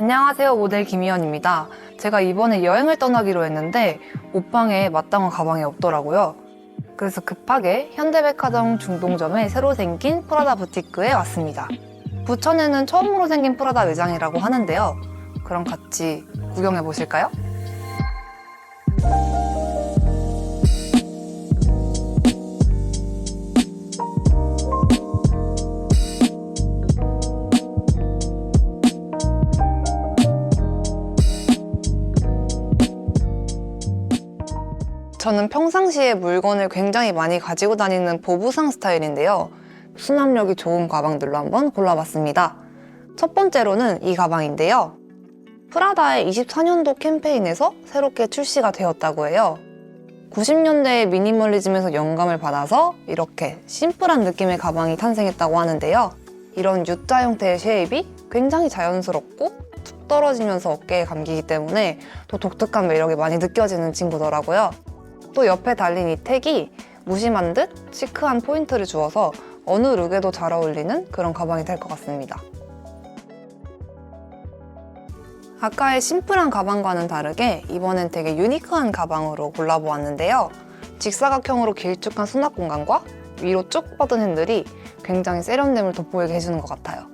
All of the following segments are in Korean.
안녕하세요 모델 김희연입니다. 제가 이번에 여행을 떠나기로 했는데 옷방에 마땅한 가방이 없더라고요. 그래서 급하게 현대백화점 중동점에 새로 생긴 프라다 부티크에 왔습니다. 부천에는 처음으로 생긴 프라다 매장이라고 하는데요. 그럼 같이 구경해 보실까요? 저는 평상시에 물건을 굉장히 많이 가지고 다니는 보부상 스타일인데요. 수납력이 좋은 가방들로 한번 골라봤습니다. 첫 번째로는 이 가방인데요. 프라다의 24년도 캠페인에서 새롭게 출시가 되었다고 해요. 90년대의 미니멀리즘에서 영감을 받아서 이렇게 심플한 느낌의 가방이 탄생했다고 하는데요. 이런 U자 형태의 쉐입이 굉장히 자연스럽고 툭 떨어지면서 어깨에 감기기 때문에 또 독특한 매력이 많이 느껴지는 친구더라고요. 또 옆에 달린 이 택이 무심한 듯 시크한 포인트를 주어서 어느 룩에도 잘 어울리는 그런 가방이 될 것 같습니다. 아까의 심플한 가방과는 다르게 이번엔 되게 유니크한 가방으로 골라보았는데요. 직사각형으로 길쭉한 수납 공간과 위로 쭉 뻗은 핸들이 굉장히 세련됨을 돋보이게 해주는 것 같아요.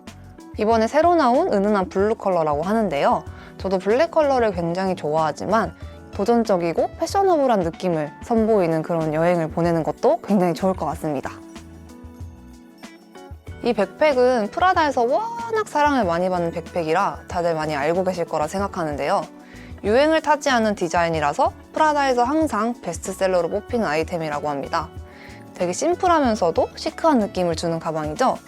이번에 새로 나온 은은한 블루 컬러라고 하는데요. 저도 블랙 컬러를 굉장히 좋아하지만 도전적이고 패셔너블한 느낌을 선보이는 그런 여행을 보내는 것도 굉장히 좋을 것 같습니다. 이 백팩은 프라다에서 워낙 사랑을 많이 받는 백팩이라 다들 많이 알고 계실 거라 생각하는데요. 유행을 타지 않은 디자인이라서 프라다에서 항상 베스트셀러로 뽑히는 아이템이라고 합니다. 되게 심플하면서도 시크한 느낌을 주는 가방이죠.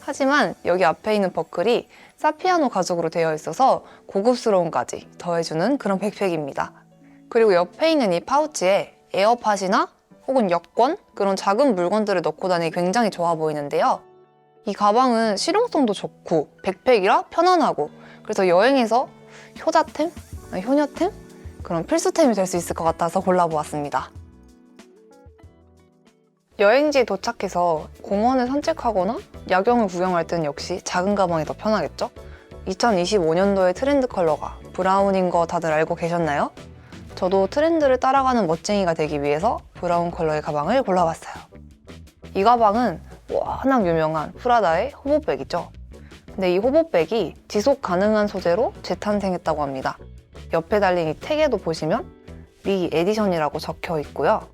하지만 여기 앞에 있는 버클이 사피아노 가죽으로 되어 있어서 고급스러움까지 더해주는 그런 백팩입니다. 그리고 옆에 있는 이 파우치에 에어팟이나 혹은 여권 그런 작은 물건들을 넣고 다니기 굉장히 좋아 보이는데요. 이 가방은 실용성도 좋고 백팩이라 편안하고 그래서 여행에서 효자템, 효녀템 그런 필수템이 될 수 있을 것 같아서 골라보았습니다. 여행지에 도착해서 공원을 산책하거나 야경을 구경할 때는 역시 작은 가방이 더 편하겠죠? 2025년도의 트렌드 컬러가 브라운인 거 다들 알고 계셨나요? 저도 트렌드를 따라가는 멋쟁이가 되기 위해서 브라운 컬러의 가방을 골라봤어요. 이 가방은 워낙 유명한 프라다의 호보백이죠. 근데 이 호보백이 지속 가능한 소재로 재탄생했다고 합니다. 옆에 달린 이 택에도 보시면 리 에디션이라고 적혀 있고요.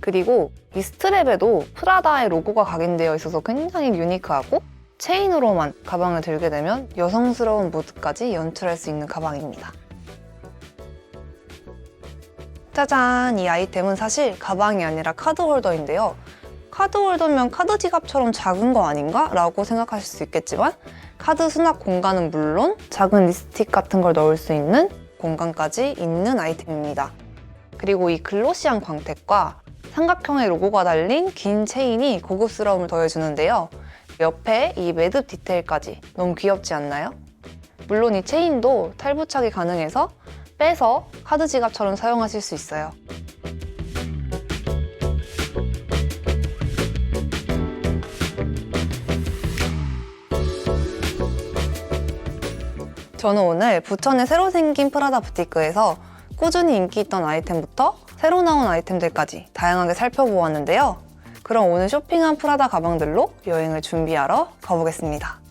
그리고 이 스트랩에도 프라다의 로고가 각인되어 있어서 굉장히 유니크하고 체인으로만 가방을 들게 되면 여성스러운 무드까지 연출할 수 있는 가방입니다. 짜잔! 이 아이템은 사실 가방이 아니라 카드 홀더인데요. 카드 홀더면 카드 지갑처럼 작은 거 아닌가? 라고 생각하실 수 있겠지만 카드 수납 공간은 물론 작은 립스틱 같은 걸 넣을 수 있는 공간까지 있는 아이템입니다. 그리고 이 글로시한 광택과 삼각형의 로고가 달린 긴 체인이 고급스러움을 더해주는데요. 옆에 이 매듭 디테일까지 너무 귀엽지 않나요? 물론 이 체인도 탈부착이 가능해서 빼서 카드 지갑처럼 사용하실 수 있어요. 저는 오늘 부천에 새로 생긴 프라다 부티크에서 꾸준히 인기 있던 아이템부터 새로 나온 아이템들까지 다양하게 살펴보았는데요. 그럼 오늘 쇼핑한 프라다 가방들로 여행을 준비하러 가보겠습니다.